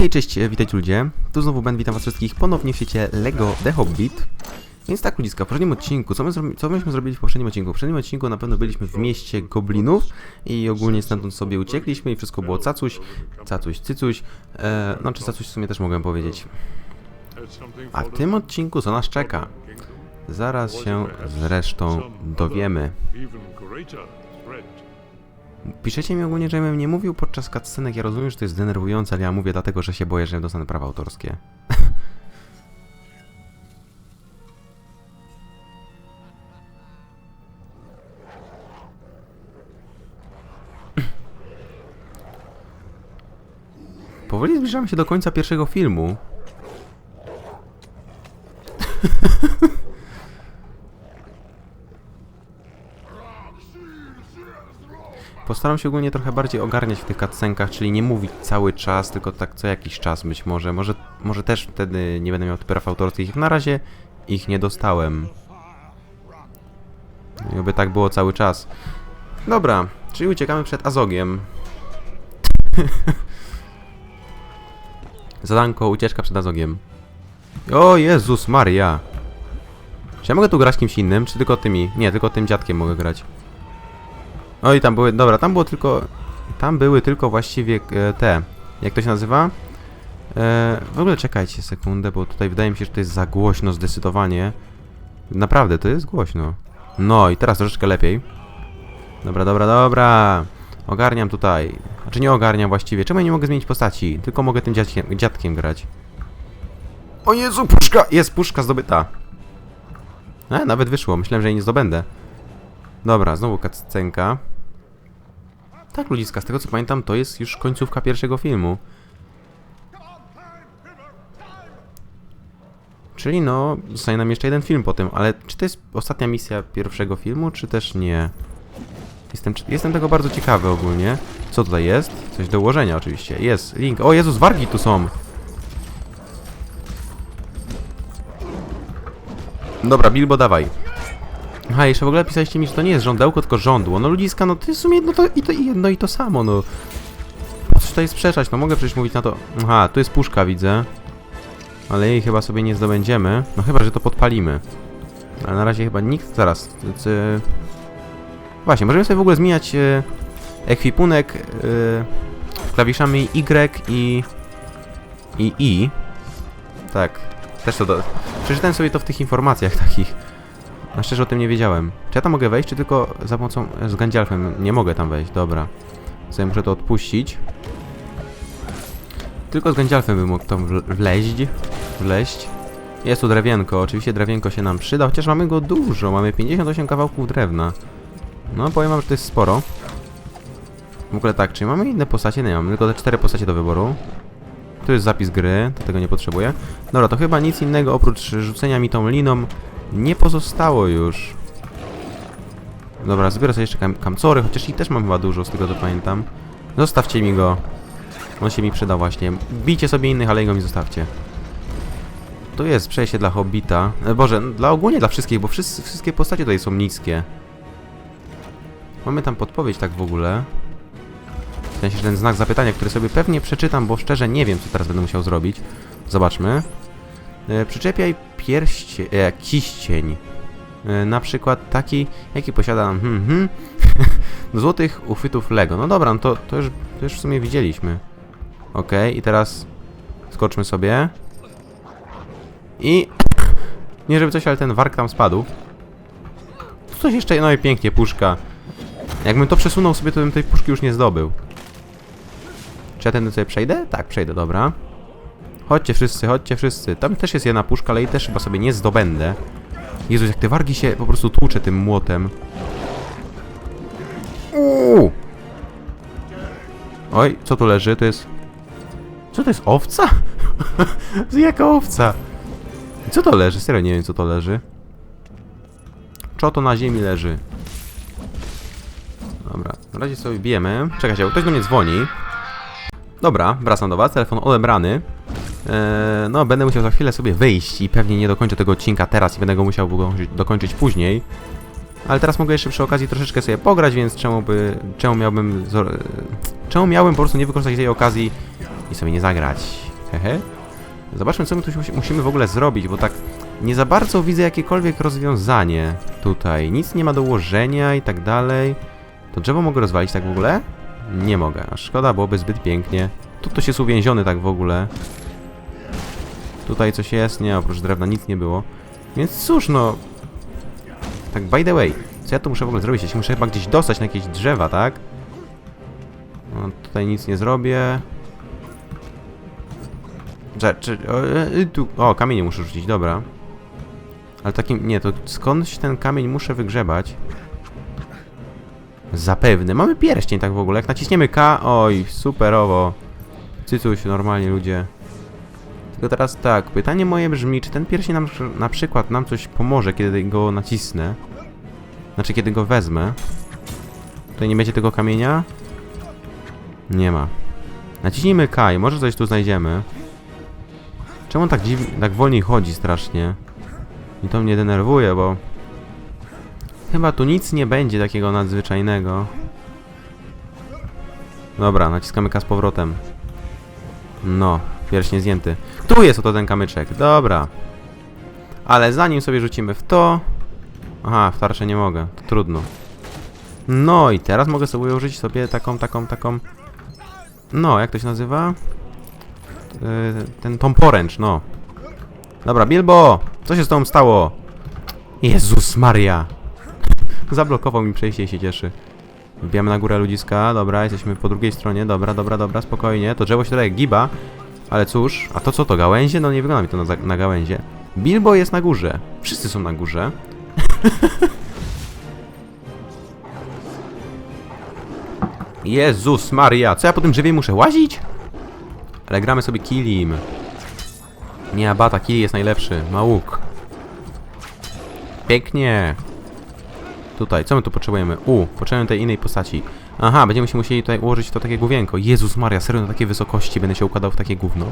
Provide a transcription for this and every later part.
Hej, cześć, e, witajcie ludzie. Tu znowu Ben, witam was wszystkich ponownie w świecie LEGO The Hobbit. Więc tak ludziska, w poprzednim odcinku, co, my co myśmy zrobili w poprzednim odcinku? W poprzednim odcinku na pewno byliśmy w mieście goblinów i ogólnie stamtąd sobie uciekliśmy i wszystko było cacuś, cacuś, cycuś, e, no czy cacuś w sumie też mogłem powiedzieć. A w tym odcinku co nas czeka? Zaraz się zresztą dowiemy. Piszecie mi ogólnie, żebym nie mówił podczas cutscenek. Ja rozumiem, że to jest denerwujące, ale ja mówię dlatego, że się boję, że dostanę prawa autorskie. Powoli zbliżamy się do końca pierwszego filmu. Postaram się ogólnie trochę bardziej ogarniać w tych cutscenkach, czyli nie mówić cały czas, tylko tak co jakiś czas być może. Może, może też wtedy nie będę miał praw autorskich. Na razie ich nie dostałem. I oby tak było cały czas. Dobra, czyli uciekamy przed Azogiem. Zadanko, ucieczka przed Azogiem. O Jezus Maria! Czy ja mogę tu grać kimś innym, czy tylko tymi? Nie, tylko tym dziadkiem mogę grać. Oj, tam były, dobra, tam było tylko, tam były tylko właściwie e, te, jak to się nazywa? E, w ogóle czekajcie sekundę, bo tutaj wydaje mi się, że to jest za głośno zdecydowanie. Naprawdę, to jest głośno. No i teraz troszeczkę lepiej. Dobra, dobra, dobra. Ogarniam tutaj. Znaczy nie ogarniam właściwie. Czemu ja nie mogę zmienić postaci? Tylko mogę tym dziadkiem, dziadkiem grać. O Jezu, puszka! Jest puszka zdobyta. E, nawet wyszło. Myślałem, że jej nie zdobędę. Dobra, znowu cutscenka. Tak, ludziska, z tego co pamiętam, to jest już końcówka pierwszego filmu. Czyli no, zostaje nam jeszcze jeden film po tym, ale czy to jest ostatnia misja pierwszego filmu, czy też nie? Jestem, jestem tego bardzo ciekawy ogólnie. Co tutaj jest? Coś do ułożenia oczywiście. Jest, link. O Jezus, wargi tu są! Dobra, Bilbo, dawaj. Aha, jeszcze w ogóle pisaliście mi, że to nie jest żądełko, tylko żądło. No ludziska, no to jest w sumie jedno, to, i to, jedno i to samo, no. Co tutaj sprzeczać? No mogę przecież mówić na to... Aha, tu jest puszka, widzę. Ale jej chyba sobie nie zdobędziemy. No chyba, że to podpalimy. Ale na razie chyba nikt... Zaraz. c- Właśnie, możemy sobie w ogóle zmieniać e, ekwipunek e, klawiszami Y i... i I. Tak. Też to do... Przeczytałem sobie to w tych informacjach takich. A szczerze o tym nie wiedziałem. Czy ja tam mogę wejść, czy tylko za pomocą... z Gandzialfem? Nie mogę tam wejść, dobra. Sobie muszę to odpuścić. Tylko z Gandzialfem bym mógł tam wle- wleźć. Wleźć. Jest tu drewienko, oczywiście drewienko się nam przyda, chociaż mamy go dużo, mamy 58 kawałków drewna. No, powiem wam, że to jest sporo. W ogóle tak, czy mamy inne postacie? Nie, mamy tylko te cztery postacie do wyboru. Tu jest zapis gry, to tego nie potrzebuję. Dobra, to chyba nic innego oprócz rzucenia mi tą liną nie pozostało już. Dobra, zbiorę sobie jeszcze kam kamcory, chociaż ich też mam chyba dużo, z tego co pamiętam. Zostawcie mi go. On się mi przyda właśnie. Bijcie sobie innych, ale jego mi zostawcie. Tu jest przejście dla Hobbita. E, Boże, dla ogólnie dla wszystkich, bo wszyscy, wszystkie postacie tutaj są niskie. Mamy tam podpowiedź tak w ogóle. W sensie, że ten znak zapytania, który sobie pewnie przeczytam, bo szczerze nie wiem, co teraz będę musiał zrobić. Zobaczmy. E, przyczepiaj pierście, e, kiścień. E, na przykład taki, jaki posiada hmm, hmm, do złotych uchwytów Lego. No dobra, no to, to, już, to już w sumie widzieliśmy. Ok, i teraz skoczmy sobie. I... Nie żeby coś, ale ten wark tam spadł. Tu coś jeszcze, no i pięknie, puszka. Jakbym to przesunął sobie, to bym tej puszki już nie zdobył. Czy ja tędy sobie przejdę? Tak, przejdę, dobra. Chodźcie wszyscy, chodźcie wszyscy. Tam też jest jedna puszka, ale jej też chyba sobie nie zdobędę. Jezus, jak te wargi się po prostu tłucze tym młotem. Uuu! Oj, co tu leży? To jest... Co to jest? Owca? Jaka owca? Co to leży? Serio nie wiem, co to leży. Co to na ziemi leży? Dobra, na razie sobie bijemy. Czekajcie, ktoś do mnie dzwoni. Dobra, wracam do was, telefon odebrany. Eee, no, będę musiał za chwilę sobie wyjść i pewnie nie dokończę tego odcinka teraz i będę go musiał dokończyć- później. Ale teraz mogę jeszcze przy okazji troszeczkę sobie pograć, więc czemu by, czemu miałbym, czemu miałbym po prostu nie wykorzystać tej okazji i sobie nie zagrać. Hehe. Zobaczmy, co my tu musi- musimy w ogóle zrobić, bo tak nie za bardzo widzę jakiekolwiek rozwiązanie tutaj. Nic nie ma do ułożenia i tak dalej. To drzewo mogę rozwalić tak w ogóle? Nie mogę, szkoda, byłoby zbyt pięknie. Tu ktoś jest uwięziony tak w ogóle. Tutaj coś jest? Nie, oprócz drewna nic nie było. Więc cóż, no... Tak, by the way, co ja tu muszę w ogóle zrobić? Ja się muszę chyba gdzieś dostać na jakieś drzewa, tak? No, tutaj nic nie zrobię. Czy, czy, o, e, tu, o, kamienie muszę rzucić, dobra. Ale takim, nie, to skądś ten kamień muszę wygrzebać. Zapewne. Mamy pierścień tak w ogóle. Jak naciśniemy K, oj, superowo. Cycuś, normalnie ludzie. Tylko teraz tak, pytanie moje brzmi, czy ten pierścień nam na przykład nam coś pomoże, kiedy go nacisnę? Znaczy, kiedy go wezmę. Tutaj nie będzie tego kamienia? Nie ma. Naciśnijmy K może coś tu znajdziemy. Czemu on tak dziwnie, tak wolniej chodzi strasznie? I to mnie denerwuje, bo... Chyba tu nic nie będzie takiego nadzwyczajnego. Dobra, naciskamy K z powrotem. No, pierśnie zdjęty. Tu jest oto ten kamyczek, dobra. Ale zanim sobie rzucimy w to... Aha, w tarczę nie mogę, to trudno. No i teraz mogę sobie użyć sobie taką, taką, taką... No, jak to się nazywa? Yy, ten Tom Poręcz, no. Dobra, Bilbo! Co się z tobą stało? Jezus Maria! Zablokował mi przejście i się cieszy. Wbijamy na górę ludziska, dobra, jesteśmy po drugiej stronie, dobra, dobra, dobra, spokojnie. To drzewo się tutaj giba, ale cóż, a to co to, gałęzie? No nie wygląda mi to na, na gałęzie. Bilbo jest na górze. Wszyscy są na górze. Jezus Maria, co ja po tym drzewie muszę łazić? Ale gramy sobie Kilim. Nie, Abata, Kili jest najlepszy. Ma łuk. Pięknie. Tutaj, co my tu potrzebujemy? U, potrzebujemy tej innej postaci. Aha, będziemy się musieli tutaj ułożyć to takie główienko. Jezus Maria, serio na takiej wysokości będę się układał w takie gówno.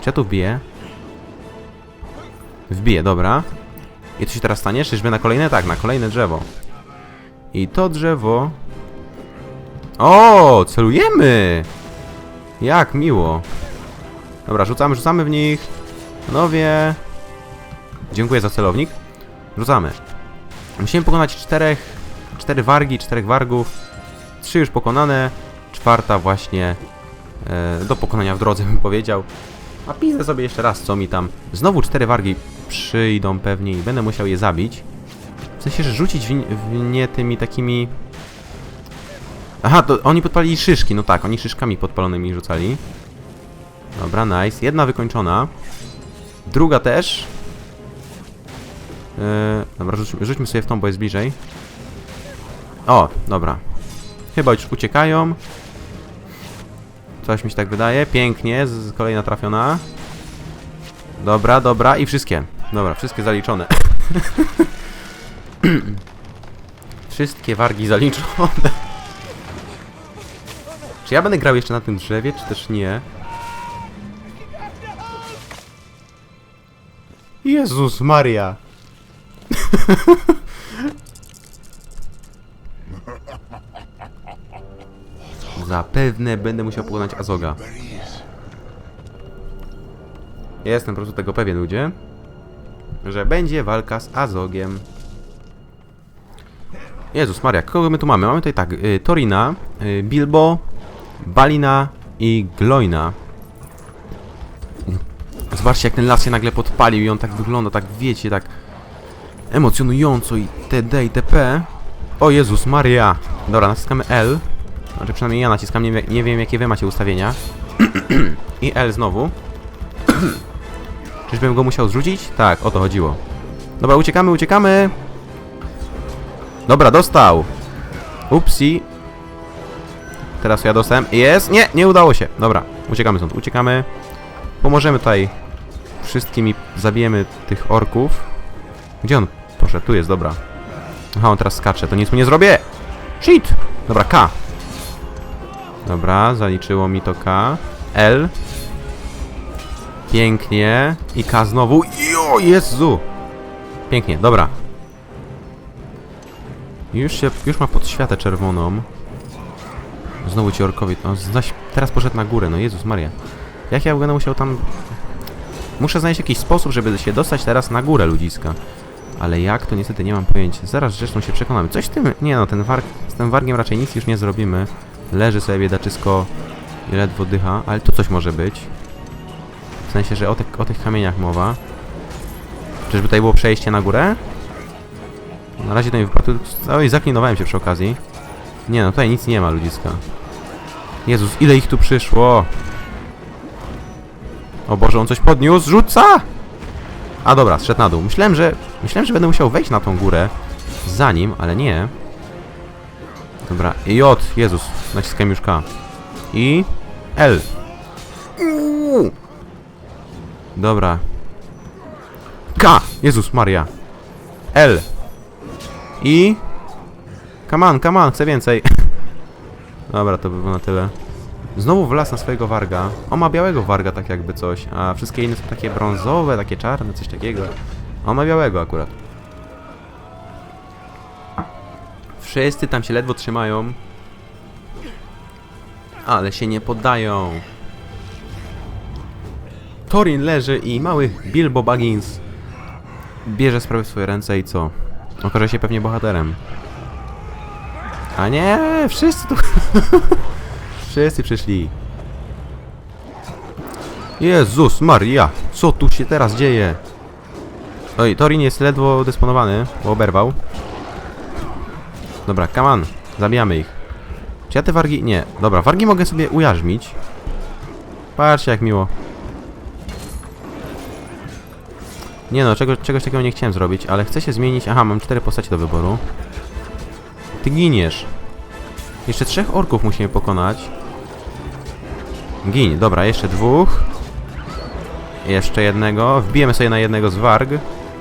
Czy ja tu wbiję? Wbiję, dobra. I co się teraz stanie? Czyżby na kolejne? Tak, na kolejne drzewo. I to drzewo... O, celujemy! Jak miło. Dobra, rzucamy, rzucamy w nich. Panowie. Dziękuję za celownik. Rzucamy. Musimy pokonać czterech, cztery wargi, czterech wargów. Trzy już pokonane. Czwarta właśnie e, do pokonania w drodze bym powiedział. A pizdę sobie jeszcze raz, co mi tam. Znowu cztery wargi przyjdą pewnie i będę musiał je zabić. W sensie, że rzucić w, w nie tymi takimi... Aha, to oni podpalili szyszki, no tak, oni szyszkami podpalonymi rzucali. Dobra, nice. Jedna wykończona. Druga też. Yy, dobra, rzućmy, rzućmy sobie w tą, bo jest bliżej. O, dobra. Chyba już uciekają. Coś mi się tak wydaje. Pięknie, z, kolejna trafiona. Dobra, dobra i wszystkie. Dobra, wszystkie zaliczone. wszystkie wargi zaliczone. Czy ja będę grał jeszcze na tym drzewie, czy też nie? Jezus Maria! Zapewne będę musiał pokonać Azoga. Jestem po prostu tego pewien, ludzie. Że będzie walka z Azogiem. Jezus Maria, kogo my tu mamy? Mamy tutaj tak, y, Torina, y, Bilbo, Balina i Gloina. Zobaczcie jak ten las się nagle podpalił i on tak wygląda, tak wiecie, tak emocjonująco i td i tp. O Jezus Maria! Dobra, naciskamy L. Znaczy przynajmniej ja naciskam, nie, nie wiem jakie wy macie ustawienia. I L znowu. Czyżbym go musiał zrzucić? Tak, o to chodziło. Dobra, uciekamy, uciekamy! Dobra, dostał! Upsi. Teraz ja dostałem. Jest! Nie, nie udało się. Dobra, uciekamy stąd, uciekamy. Pomożemy tutaj wszystkim i zabijemy tych orków. Gdzie on poszedł? Tu jest, dobra. Aha, on teraz skacze, to nic mu nie zrobię! Shit! Dobra, K. Dobra, zaliczyło mi to K. L. Pięknie. I K znowu. Jo, Jezu! Pięknie, dobra. Już się, już ma podświatę czerwoną. Znowu ci orkowie. No, zaś teraz poszedł na górę, no Jezus Maria. Jak ja będę musiał tam... Muszę znaleźć jakiś sposób, żeby się dostać teraz na górę ludziska. Ale jak, to niestety nie mam pojęcia. Zaraz zresztą się przekonamy. Coś z tym... Nie no, ten warg... z tym wargiem raczej nic już nie zrobimy. Leży sobie biedaczysko i ledwo dycha, ale tu coś może być. W sensie, że o, tych o tych kamieniach mowa. Czyżby tutaj było przejście na górę? Na razie to nie wypadł. Oj, zaklinowałem się przy okazji. Nie no, tutaj nic nie ma, ludziska. Jezus, ile ich tu przyszło! O Boże, on coś podniósł, rzuca! A dobra, zszedł na dół. Myślałem, że... Myślałem, że będę musiał wejść na tą górę za nim, ale nie. Dobra, J, Jezus, naciskam już K. I... L. Dobra. K! Jezus Maria. L. I... Come on, come on, chcę więcej. Dobra, to by było na tyle. Znowu wlazł na swojego warga. On ma białego warga, tak jakby coś, a wszystkie inne są takie brązowe, takie czarne, coś takiego. On ma białego akurat. Wszyscy tam się ledwo trzymają. Ale się nie poddają. Torin leży i mały Bilbo Baggins bierze sprawy w swoje ręce i co? Okaże się pewnie bohaterem. A nie, wszyscy tu... wszyscy przyszli. Jezus Maria, co tu się teraz dzieje? Oj, Torin jest ledwo dysponowany, bo oberwał. Dobra, come on, zabijamy ich. Czy ja te wargi... Nie, dobra, wargi mogę sobie ujarzmić. Patrzcie jak miło. Nie no, czego, czegoś takiego nie chciałem zrobić, ale chcę się zmienić... Aha, mam cztery postacie do wyboru. Ty giniesz. Jeszcze trzech orków musimy pokonać. Gin, dobra, jeszcze dwóch. Jeszcze jednego. Wbijemy sobie na jednego z warg.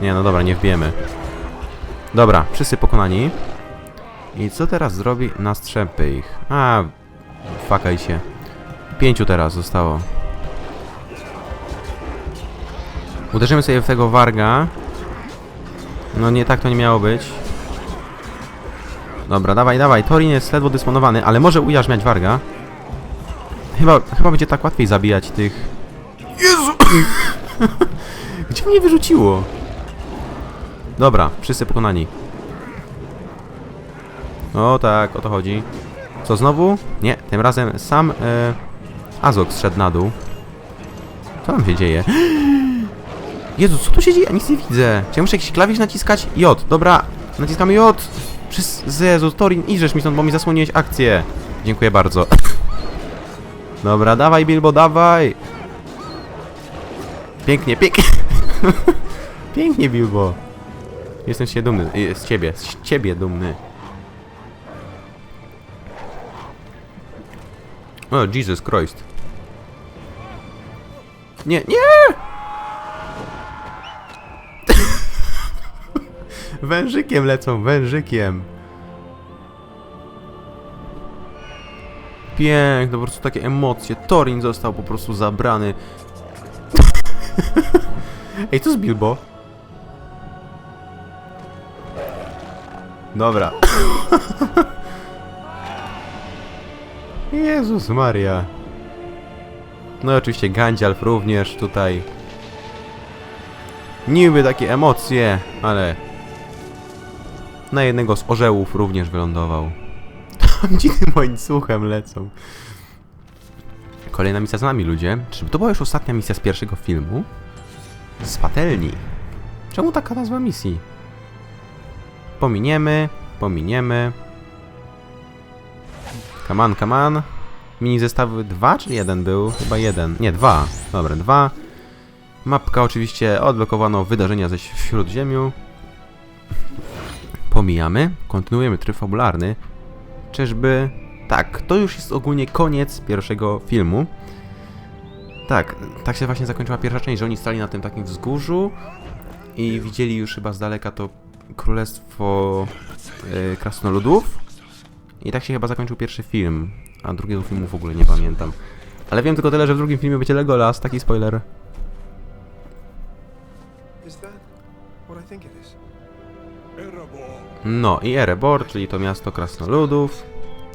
Nie, no dobra, nie wbijemy. Dobra, wszyscy pokonani. I co teraz zrobi? Nastrzępy ich. A, fakaj się. Pięciu teraz zostało. Uderzymy sobie w tego warga. No nie tak to nie miało być. Dobra, dawaj, dawaj. Torin jest ledwo dysponowany, ale może ujarzmiać warga. Chyba, chyba będzie tak łatwiej zabijać tych... Jezu! Gdzie mnie wyrzuciło? Dobra, wszyscy pokonani. O tak, o to chodzi. Co znowu? Nie, tym razem sam e, Azok zszedł na dół. Co tam się dzieje? Jezu, co tu się dzieje? Nic nie widzę. Czy ja muszę jakiś klawisz naciskać? J, dobra. Naciskamy J. Przez... Jezu, Torin, idziesz mi stąd, bo mi zasłoniłeś akcję. Dziękuję bardzo. Dobra, dawaj Bilbo, dawaj. Pięknie, pięknie. pięknie Bilbo. Jestem się dumny. y, Z ciebie, z ciebie dumny. O, Jesus Christ. Nie, nie! Wężykiem lecą, wężykiem. Piękne, po prostu takie emocje. Torin został po prostu zabrany. Ej, co z Bilbo? Dobra. Jezus Maria. No i oczywiście Gandzialf również tutaj. Niby takie emocje, ale na jednego z orzełów również wylądował. Tam tym łańcuchem lecą. Kolejna misja z nami, ludzie. Czy to była już ostatnia misja z pierwszego filmu? Z patelni. Czemu taka nazwa misji? Pominiemy, pominiemy. Come on, come on. Mini zestawy 2 czy 1 był? Chyba jeden. Nie, dwa. Dobra, dwa. Mapka oczywiście odblokowano wydarzenia ze Śródziemiu. Pomijamy. Kontynuujemy tryb fabularny. Czyżby... Tak, to już jest ogólnie koniec pierwszego filmu. Tak, tak się właśnie zakończyła pierwsza część, że oni stali na tym takim wzgórzu i widzieli już chyba z daleka to królestwo yy, krasnoludów. I tak się chyba zakończył pierwszy film, a drugiego filmu w ogóle nie pamiętam. Ale wiem tylko tyle, że w drugim filmie będzie Legolas, taki spoiler. No i Erebor, czyli to miasto krasnoludów.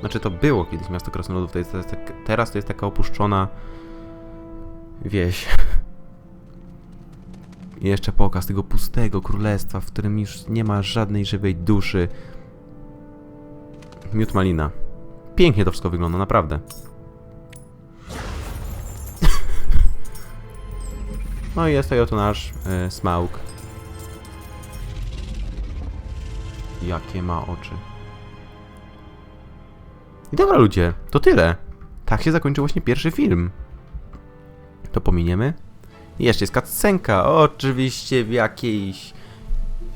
Znaczy to było kiedyś miasto krasnoludów, to jest, to jest tak, teraz to jest taka opuszczona wieś. I jeszcze pokaz tego pustego królestwa, w którym już nie ma żadnej żywej duszy. Miód malina. Pięknie to wszystko wygląda, naprawdę. No i jest tutaj oto nasz y, Smaug. Jakie ma oczy. I dobra ludzie, to tyle. Tak się zakończył właśnie pierwszy film. To pominiemy. I jeszcze jest cutscenka, oczywiście w jakiejś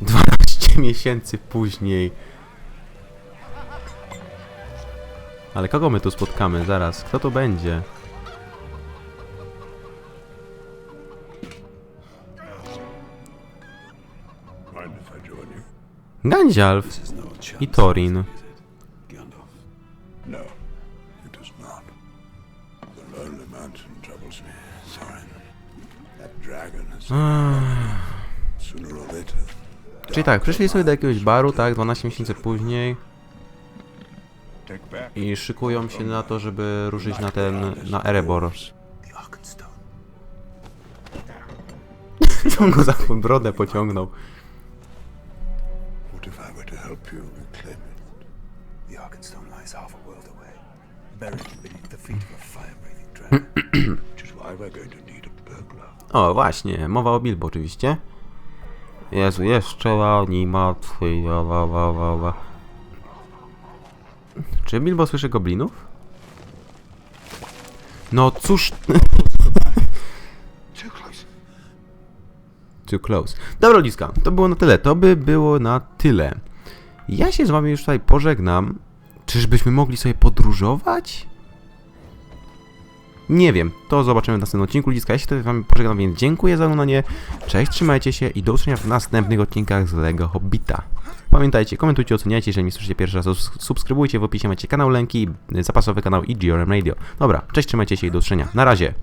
12 miesięcy później. Ale kogo my tu spotkamy zaraz? Kto to będzie? If I Thorin. Gandalf? No, later. Czyli tak, przyszli sobie do jakiegoś baru, tak, 12 miesięcy później i szykują się na to, żeby ruszyć na ten, na Erebor. On go za tą brodę pociągnął. What if I were to help you reclaim it? The Arkenstone lies half a world away, buried beneath the feet of a fire-breathing dragon. Which is why we're going to need a burglar. O, właśnie, mowa o Bilbo oczywiście. Jezu, jeszcze ani martwy, wa, wa, wa, wa, wa. Czy Bilbo słyszy goblinów? No cóż... Too close. Too close. Dobra, ludziska, to było na tyle. To by było na tyle. Ja się z wami już tutaj pożegnam. Czyżbyśmy mogli sobie podróżować? Nie wiem, to zobaczymy w następnym odcinku. Ludziska, ja się tutaj z wami pożegnam, więc dziękuję za oglądanie. Cześć, trzymajcie się i do usłyszenia w następnych odcinkach z LEGO Hobbita. Pamiętajcie, komentujcie, oceniajcie, jeżeli mnie słyszycie pierwszy raz, subskrybujcie, w opisie macie kanał Lęki, zapasowy kanał i GRM Radio. Dobra, cześć, trzymajcie się i do usłyszenia. Na razie.